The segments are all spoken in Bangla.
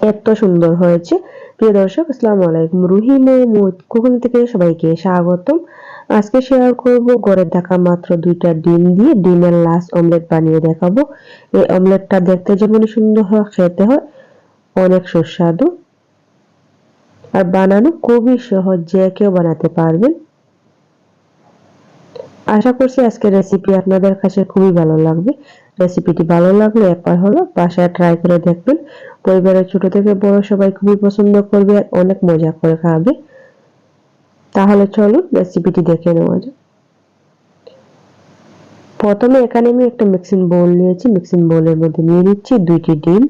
এত সুন্দর হয়েছে। প্রিয় দর্শক, আসসালামু আলাইকুম। রুহি মোহাম্মদ কুকিং থেকে সবাইকে স্বাগতম। আজকে শেয়ার করব ঘরে থাকা মাত্র দুইটা ডিম দিয়ে ডিমের লাস্ট অমলেট বানিয়ে দেখাবো। এই অমলেটটা দেখতে যেমন সুন্দর হয়, খেতে হয়, অনেক সুস্বাদু। আর বানানো খুবই সহজ, যে কেউ বানাতে পারবেন। আশা করছি আজকের রেসিপি আপনাদের কাছে খুবই ভালো লাগবে। রেসিপিটি ভালো লাগলে একবার হলো বাসায় ট্রাই করে দেখবেন। পরিবারের ছোট থেকে বড় সবাই খুবই পছন্দ করবে আর অনেক মজা করে খাবে। তাহলে চলুন রেসিপিটি দেখে নেওয়া যাক। প্রথমে এখানে আমি একটা মিক্সিং বোল নিয়েছি। মিক্সিং বোলের মধ্যে নিয়ে নিচ্ছি দুইটি ডিম।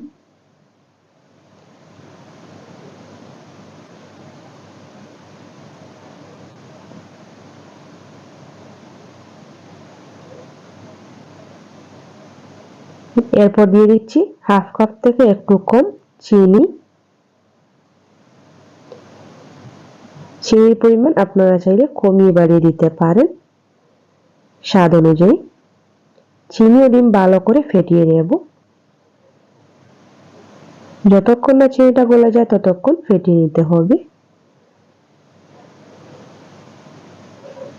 এরপর দিয়ে দিচ্ছি হাফ কাপ থেকে একটু কম চিনি। চিনির পরিমাণ আপনারা চাইলে কমিয়ে বাড়িয়ে দিতে পারেন স্বাদ অনুযায়ী। চিনি ও ডিম ভালো করে ফেটিয়ে নেব। যতক্ষণ না চিনিটা গলে যায় ততক্ষণ ফেটিয়ে নিতে হবে।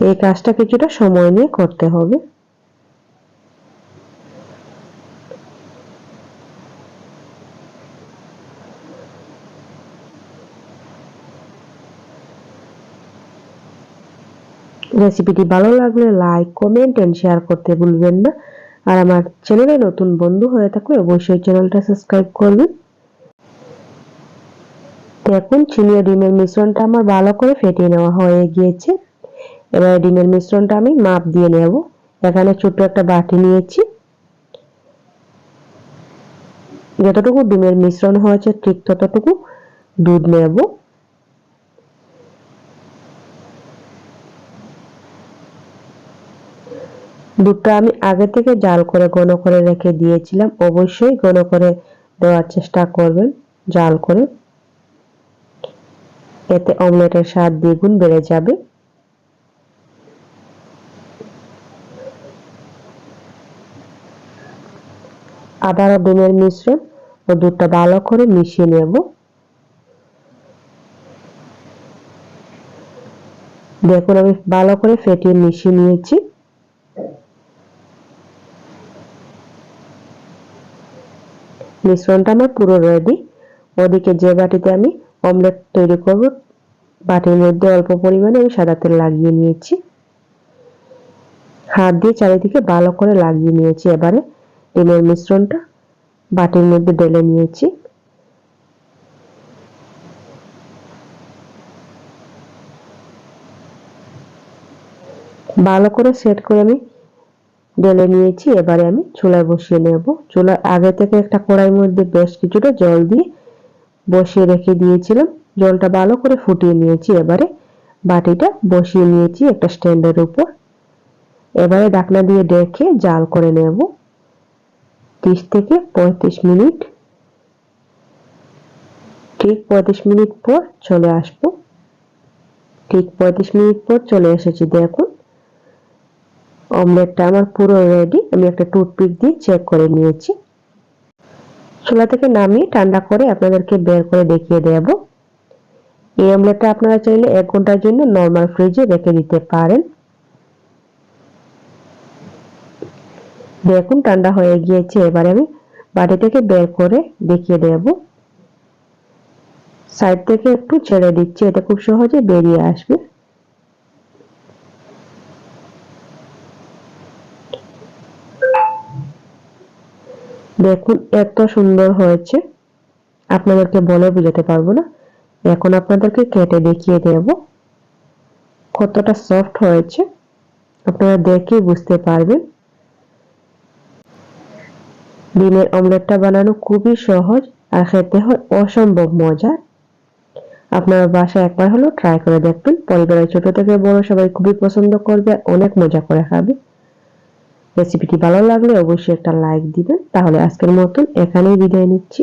এই কাজটা কিছুটা সময় নিয়ে করতে হবে। রেসিপিটি ভালো লাগলে লাইক কমেন্ট এন্ড শেয়ার করতে ভুলবেন না। আর আমার চ্যানেলে নতুন বন্ধু হয়ে থাকলে অবশ্যই চ্যানেলটা সাবস্ক্রাইব করবেন দেখুন চিনি ও ডিমের মিশ্রণটা আমার ভালো করে ফেটিয়ে নেওয়া হয়ে গিয়েছে। এবার ডিমের মিশ্রণটা আমি মাপ দিয়ে নেব। এখানে ছোট্ট একটা বাটি নিয়েছি। যতটুকু ডিমের মিশ্রণ হয়েছে ঠিক ততটুকু দুধ নেব। দুধটা আমি আগে থেকে জাল করে ঘন করে রেখে দিয়েছিলাম। অবশ্যই ঘন করে দেওয়ার চেষ্টা করবেন, জাল করে। এতে অমলেটের স্বাদ দ্বিগুণ বেড়ে যাবে। আবারও ডিমের মিশ্রণ ও দুধটা ভালো করে মিশিয়ে নেব। দেখুন আমি ভালো করে ফেটিয়ে মিশিয়ে নিয়েছি। মিশ্রণটা আমার পুরো রেডি ওদিকে যে বাটিতে আমি অমলেট তৈরি করব, বাটির মধ্যে অল্প পরিমাণে আমি সাদা তেল লাগিয়ে নিয়েছি। হাত দিয়ে চারিদিকে ভালো করে লাগিয়ে নিয়েছি এবারে ডিমের মিশ্রণটা। বাটির মধ্যে ঢেলে নিয়েছি। ভালো করে সেট করে আমি ঢেলে নিয়েছি, এবারে আমি চুলায় বসিয়ে নেব। চুলার আগে থেকে একটা কড়াইয়ের মধ্যে বেশ কিছুটা জল দিয়ে বসিয়ে রেখে দিয়েছিলাম। জলটা ভালো করে ফুটিয়ে নিয়েছি, এবারে বাটিটা বসিয়ে নিয়েছি একটা স্ট্যান্ডের উপর। এবারে ডাকনা দিয়ে ডেকে জাল করে নেব। ত্রিশ থেকে পঁয়ত্রিশ মিনিট। ঠিক পঁয়ত্রিশ মিনিট পর চলে আসব। ঠিক পঁয়ত্রিশ মিনিট পর চলে এসেছি, দেখুন। অমলেটটা আমার পুরো রেডি আমি একটা টুথপিক দিয়ে চেক করে নিয়েছি। চুলা থেকে নামিয়ে ঠান্ডা করে আপনাদেরকে বের করে দেখিয়ে দেব। এই অমলেটটা আপনারা চাইলে এক ঘণ্টার জন্য নর্মাল ফ্রিজে রেখে দিতে পারেন। দেখুন, ঠান্ডা হয়ে গিয়েছে। এবারে আমি বাড়ি থেকে বের করে দেখিয়ে দেব। সাইড থেকে একটু ছেড়ে দিচ্ছি। এটা খুব সহজে বেরিয়ে আসবে। দেখুন, এত সুন্দর হয়েছে। আপনাদেরকে বলে বুঝাতে পারব না। এখন আপনাদেরকে কেটে দেখিয়ে দেব। কতটা সফট হয়েছে। আপনারা দেখে বুঝতে পারবেন। ডিমের অমলেটটা বানানো খুবই সহজ আর খেতে হয় অসম্ভব মজা আপনারা বাসায় একবার হলো ট্রাই করে দেখবেন। পরিবারের ছোট থেকে বড় সবাই খুবই পছন্দ করবে অনেক মজা করে খাবে। রেসিপিটি ভালো লাগলে অবশ্যই একটা লাইক দিবেন। তাহলে আজকের মতন এখানেই বিদায় নিচ্ছি।